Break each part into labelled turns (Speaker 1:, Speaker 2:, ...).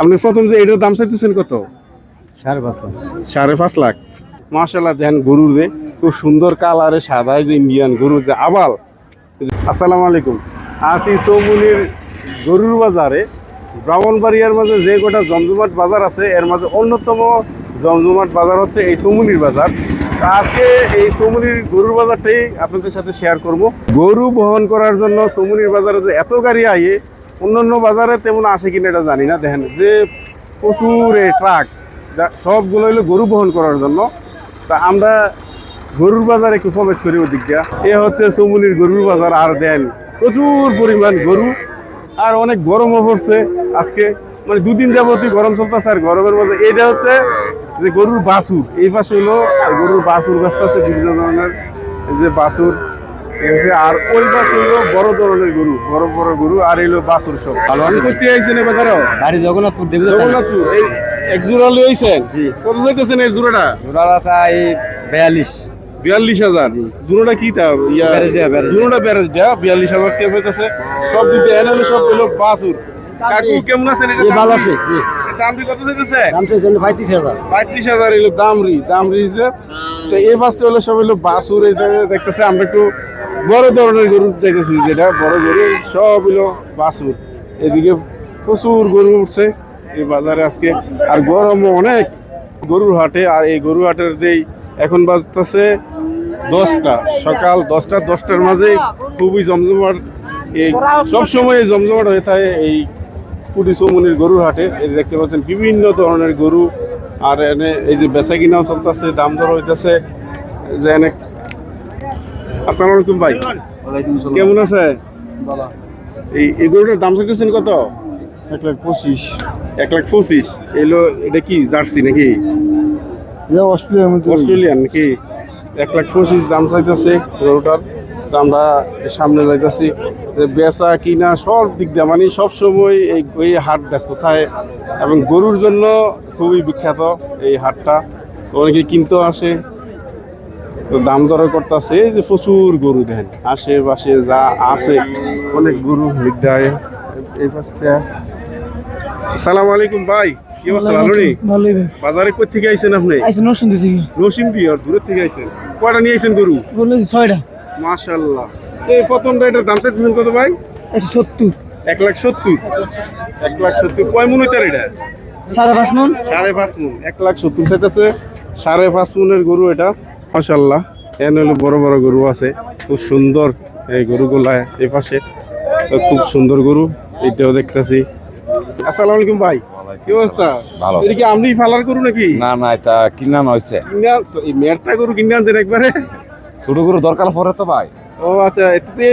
Speaker 1: আপনি প্রথম যে এটার দাম চাইতেছেন কত?
Speaker 2: সাড়ে পাঁচ
Speaker 1: সাড়ে পাঁচ লাখ। মাশাল্লাহ দেন গরুর যে খুব সুন্দর কালারে সাদায় যে ইন্ডিয়ান গরুর যে আবাল। আসসালামু আলাইকুম। আসি চৌমুনির গরুর বাজারে। ব্রাহ্মণবাড়িয়ার মাঝে যে গোটা জমজমাট বাজার আছে এর মাঝে অন্যতম জমজমাট বাজার হচ্ছে এই চৌমুনির বাজার। আজকে এই চৌমুনির গরুর বাজারটাই আপনাদের সাথে শেয়ার করব। গরু বহন করার জন্য চৌমুনির বাজারে যে এত গাড়ি আইয়ে অন্যান্য বাজারে তেমন আসে কিনা এটা জানি না, দেখেন যে প্রচুর ট্রাক যা- সবগুলো হলো গরু বহন করার জন্য। তা আমরা গরুর বাজার একটু প্রবেশ করি ওদিক দিয়া। এ হচ্ছে চৌমুনির গরুর বাজার, আর দেন প্রচুর পরিমাণ গরু, আর অনেক গরমও পড়ছে আজকে। মানে দুদিন যাবতই গরম চলতেছে আর গরমের মাঝে। এটা হচ্ছে যে গরুর বাছুর, এই পাশে হলো গরুর বাছুর গাছ আছে, বিভিন্ন ধরনের। যে বাছুর ঠিক আছে? আর ওই পাশে হলো বড় ধরনের গরু বড় বড় গরু আর এলো বাছুর সব। আমি করতে আইছেন বাজারেও
Speaker 2: বাড়ি জগন্নাথপুর দেবী
Speaker 1: জগন্নাথপুর এই এক জোড়া লইছেন কত চাইতেছেন এই জোড়াটা?
Speaker 2: জোড়া চাই বিয়াল্লিশ।
Speaker 1: বিয়াল্লিশ হাজার। দুটা কি তা? ইয়া। দুটা ব্যারেজ দেয়া বিয়াল্লিশ হাজার টাকা চাইতেছে। সব দিতে এনে হলো সব হলো বাসুর কাকু কেমন আছেন? এটা
Speaker 2: ভালো আছে
Speaker 1: দামরি কত চাইতেছে?
Speaker 2: দাম চাইছেন পঁয়ত্রিশ হাজার।
Speaker 1: পঁয়ত্রিশ হাজার এলো দামরি দামরি যে। তো এই ফার্স্টে হলো সব হলো বাসুর এই দেখতেছে আমরা একটু বড় ধরনের গরু চাইতেছি যেটা বড় গরু, সব হলো বাসুর এদিকে প্রচুর গরু উঠছে এই বাজারে আজকে। আর গরমও অনেক। গরুর হাটে, আর এই গরু হাটের দেই এখন বাজতেছে দশটা। সকাল দশটা, দশটার মাঝে খুবই জমজমাট। এই সবসময় জমজমাট হয়ে থাকে এই কুটি চৌমনির গরুর হাটে। এই দেখতে পাচ্ছেন বিভিন্ন ধরনের গরু। আর এনে এই যে বেচা কিনাও চলতেছে, দাম দর হইতেছে। যে এনে আসসালামু আলাইকুম ভাই। কেমন আছে এই এই গরুটার দাম চাইতেছেন কত?
Speaker 2: এক লাখ পঁচিশ।
Speaker 1: এক লাখ পঁচিশ। এলো এটা কি জার্সি নাকি?
Speaker 2: অস্ট্রেলিয়ার মধ্যে।
Speaker 1: অস্ট্রেলিয়ান নাকি? এক লাখ পঁচিশ দাম চাইতেছে গরুটার। তো আমরা সামনে যাইতেছি যে বেচা কিনা সব দিক দিয়ে মানে সব সময় এই এই হাট ব্যস্ত থাকে এবং গরুর জন্য খুবই বিখ্যাত এই হাটটা। তো অনেকে কিনতেও আসে তো দাম দর করতেছে এই যে প্রচুর গরু দেন আশেপাশে যা আছে। অনেক গরু দেয় এই পাশ আসসালামু আলাইকুম ভাই কি অবস্থা ভালো নেই
Speaker 3: ভালোই ভাই।
Speaker 1: বাজারে কই থেকে আইছেন আপনি?
Speaker 3: আইসি নরসিংদী থেকে।
Speaker 1: নসিমদি আর দূরের থেকে আইছেন? কয়টা নিয়ে আইছেন গরু?
Speaker 3: বলল যে ছয়টা।
Speaker 1: মাশাল্লাহ এই প্রথমটা এটার দাম চাইতেছেন কত ভাই?
Speaker 3: এটা সত্তর।
Speaker 1: এক লাখ সত্তর। এক লাখ সত্তর। কয় মন হইতার এটা?
Speaker 3: সাড়ে পাঁচ মন।
Speaker 1: সাড়ে পাঁচ মন। এক লাখ সত্তর চাইতেছে। সাড়ে পাঁচ মনের গরু এটা। মাশাল্লাহ এখানে হলো বড় বড় গরু আছে খুব সুন্দর এই গরুগুলা এই পাশে। খুব সুন্দর গরু এটাও দেখতেছি। আসসালামু আলাইকুম ভাই কি অবস্থা?
Speaker 4: ভালো।
Speaker 1: এটা কি আপনি ফালার গরু নাকি?
Speaker 4: না না এটা কিনা হয়েছে
Speaker 1: কিনা তো এই মেরটা গরু কিনে আনছেন একবারে?
Speaker 4: ছোট করে দরকার পরে তো ভাই।
Speaker 1: ও আচ্ছা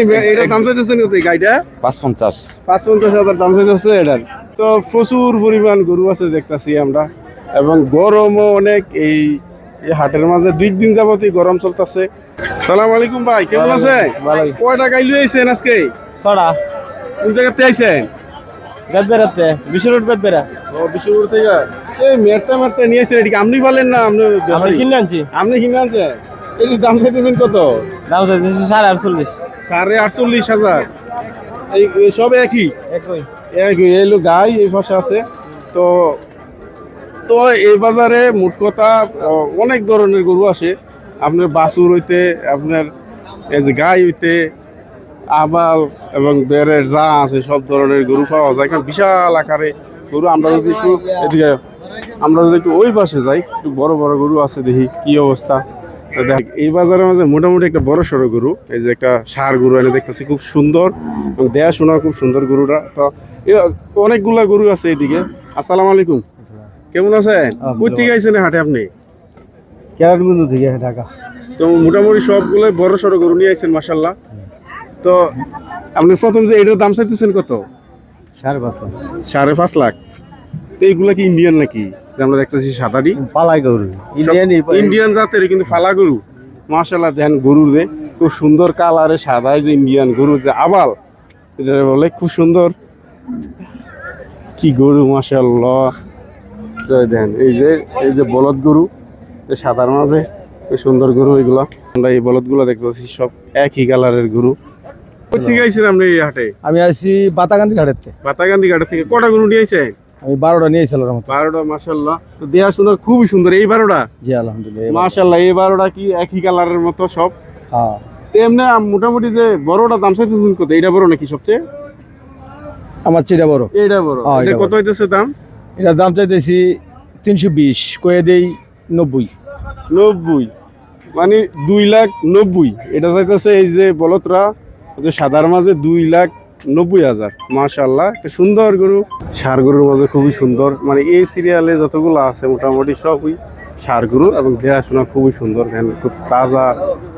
Speaker 1: মে- দাম চাইতেছেন কত গাড়িটা?
Speaker 4: পাঁচ পঞ্চাশ
Speaker 1: পাঁচ পঞ্চাশ হাজার দাম চাইতেছে এটার। তো প্রচুর পরিমাণ গরু আছে দেখতাছি আমরা। এবং গরমও অনেক এই এই হাটের মাঝে দুই দিন যাবতই গরম চলতেছে। সালাম আলাইকুম ভাই কেমন আছে কয়টা গাই লই আইছেন আজকে?
Speaker 3: ছড়া
Speaker 1: কোন জায়গাতে আইছেন?
Speaker 3: বেদ বেড়াতে বিশ্ব রোড বেদ বেড়া।
Speaker 1: ও বিশ্বপুর থেকে। এই মেরতে মেরতে নিয়ে আইছেন এদিকে আপনি বলেন না আপনি?
Speaker 3: কিনে আনছি।
Speaker 1: আপনি কিনে আনছেন? এটির দাম চাইতেছেন কত?
Speaker 3: দাম চাইছে সাড়ে আটচল্লিশ।
Speaker 1: সাড়ে আটচল্লিশ হাজার। এই এই সব একই?
Speaker 3: একই।
Speaker 1: এক এলো গাই এই পাশে আছে। তো তো এই বাজারে মোট কথা অনেক ধরনের গরু আসে। আপনার বাছুর হইতে, আপনার এই যে গাই হইতে, আবাল এবং বেড়ের যা আছে, সব ধরনের গরু পাওয়া যায়। কারণ বিশাল আকারে গরু। আমরা যদি একটু এদিকে, আমরা যদি একটু ওই পাশে যাই, একটু বড় বড় গরু আছে, দেখি কি অবস্থা। দেখ, এই বাজারের মাঝে মোটামুটি একটা বড় সড়ো গরু। এই যে একটা সার গরু এনে দেখতেছি খুব সুন্দর এবং দেয়া শোনা খুব সুন্দর গরুটা। তো অনেকগুলা গরু আছে এইদিকে আসসালামু আলাইকুম। কেমন আছেন? কই থেকে আইছেন হাটে আপনি?
Speaker 2: কেরাটবন্ধু থেকে ঢাকা।
Speaker 1: তো মোটামুটি সবগুলো বড় সড়ো গরু নিয়ে আইছেন মাসাল্লাহ তো আপনি প্রথম যে এটার দাম চাইতেছেন কত?
Speaker 2: সাড়ে পাঁচ লাখ।
Speaker 1: সাড়ে পাঁচ লাখ। তো এইগুলা কি ইন্ডিয়ান নাকি? যে আমরা দেখতেছি সাদারি
Speaker 2: পালাই গরু। ইন্ডিয়ান
Speaker 1: ইন্ডিয়ান জাতের কিন্তু ফালা গরু। মাশাল্লাহ দেন গরুর যে খুব সুন্দর কালারে সাদায় যে ইন্ডিয়ান গরু যে আবাল এটা বলে খুব সুন্দর। কি গরু মাশাল্লাহ জয় দেন। এই যে এই যে বলদ গরু সাদার মাঝে সুন্দর গরু এগুলা। আমরা এই বলদগুলো দেখতে পাচ্ছি সব একই কালারের গরু। কোথেকে আইছেন আপনি এই হাটে?
Speaker 2: আমি বাতাকান্দি ঘাটের
Speaker 1: বাতাগান্ধি ঘাটের থেকে। কটা গরু নিয়ে আইছেন?
Speaker 2: আমি বারোটা
Speaker 1: মাসাল্লাহ তো দেখাশোনা খুবই সুন্দর। এই বারোটা?
Speaker 2: জি আলহামদুলিল্লাহ
Speaker 1: মাশাল্লাহ এই বারোটা কি একই কালারের মতো সব?
Speaker 2: হ্যাঁ।
Speaker 1: তো এমনি মোটামুটি যে বড়টা দাম চাইতেছেন কত? এইটা বড় নাকি সবচেয়ে?
Speaker 2: আমার চেটা বড়।
Speaker 1: এইটা বড়।
Speaker 2: হ্যাঁ,
Speaker 1: এটা
Speaker 2: এটা
Speaker 1: কত হইতেছে দাম?
Speaker 2: এটার দাম চাইতেছি তিনশো বিশ, কয়ে দেই নব্বই।
Speaker 1: নব্বই। মানে দুই লাখ নব্বই। এটা চাইতেছে এই যে বলতরা, যে সাদার মাঝে দুই লাখ নব্বই হাজার। মাশাল্লাহ একটা সুন্দর গরু। সার গরুর মাঝে খুবই সুন্দর। মানে এই সিরিয়ালে যতগুলো আছে, মোটামুটি সবই সার গরু এবং দেখাশোনা খুবই সুন্দর। খুব তাজা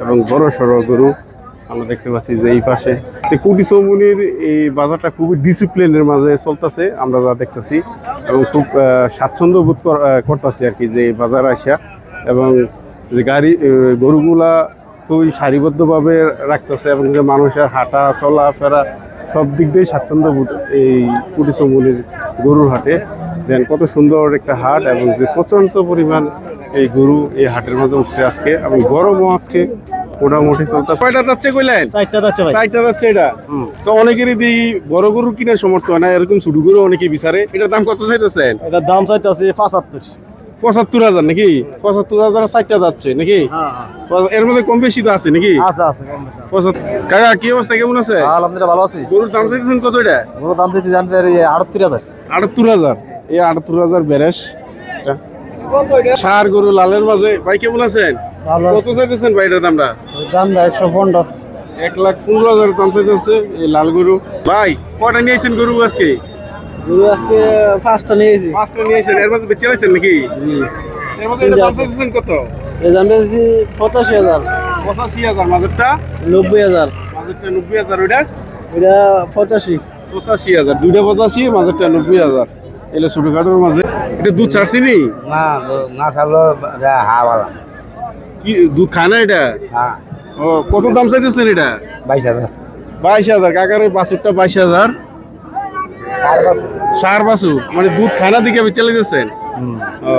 Speaker 1: এবং বড় সড়ো গরু। আমরা দেখতে পাচ্ছি যে এই পাশে কুটি চৌমুনির এই বাজারটা খুবই ডিসিপ্লিনের মাঝে চলতেছে, আমরা যা দেখতেছি। এবং খুব স্বাচ্ছন্দ্য বোধ করতেছি আর কি যে বাজার আসিয়া। এবং যে গাড়ি গরুগুলা খুবই সারিবদ্ধভাবে রাখতেছে এবং যে মানুষের হাঁটা, চলাফেরা সব দিক দিয়ে স্বাচ্ছন্দ্য বোধ এই কুটি চৌমুনির গরুর হাটে। দেন কত সুন্দর একটা হাট এবং যে প্রচণ্ড পরিমাণ এই গরু এই হাটের মাঝে উঠছে আজকে এবং গরমও আজকে মোটামুটি কয়টা যাচ্ছে কইলেন?
Speaker 2: চারটা যাচ্ছে ভাই।
Speaker 1: সাইটটা যাচ্ছে এটা? তো অনেকেরই দিই বড় গরু কিনার সমর্থ হয় না এরকম ছোট গরু অনেকেই বিচারে। এটার দাম কত চাইতেছেন?
Speaker 2: এটার দাম চাইতেছি পঁচাত্তর।
Speaker 1: পঁচাত্তর হাজার নাকি? পঁচাত্তর হাজার যাচ্ছে নাকি?
Speaker 2: হ্যাঁ
Speaker 1: এর মধ্যে কম বেশি তো আছে নাকি? কাকা কি অবস্থা? কেমন আছে?
Speaker 3: আলহামদুলিল্লাহ ভালো আছি।
Speaker 1: গরুর দাম চাইতেছেন কত এটা?
Speaker 3: দাম হাজার।
Speaker 1: আটাত্তর হাজার। এই আটাত্তর হাজার বেরেস এটা। গরু লালের মাঝে। ভাই কেমন আছেন?
Speaker 2: ভালো
Speaker 1: কত চাইতেছেন ভাই এটার দামটা?
Speaker 2: দাম না একশো পনেরো।
Speaker 1: এক লাখ পনেরো হাজার দাম চাইতেছে এই লাল গরু। ভাই কটা নিয়েছেন গরু আজকে?
Speaker 2: গরু আজকে পাঁচটা নিয়েছি
Speaker 1: পাঁচটা নিয়েছেন এর মধ্যে বেঁচে আছেন নাকি? এর মধ্যে এটা দাম চাইতেছেন কত?
Speaker 2: এই দাম পেয়েছি পঁচাশি হাজার।
Speaker 1: পঁচাশি হাজার মাঝেরটা?
Speaker 2: নব্বই হাজার।
Speaker 1: মাঝেরটা নব্বই হাজার ওইটা?
Speaker 2: এটা পঁচাশি।
Speaker 1: পঁচাশি হাজার দুইটা পঁচাশি মাঝেরটা নব্বই হাজার। এলে ছোটখাটোর মাঝে। এটা দুধ ছাড়ছি নি?
Speaker 2: না চালো হাওয়ালা
Speaker 1: কি দুধ খায় না এটা?
Speaker 2: হ্যাঁ।
Speaker 1: ও কত দাম চাইতেছেন এটা?
Speaker 2: বাইশ হাজার।
Speaker 1: বাইশ হাজার। কাকার ওই বাছুরটা বাইশ হাজার। সার বাসু মানে দুধ খানা দিকে বেচে লেগেছেন ও।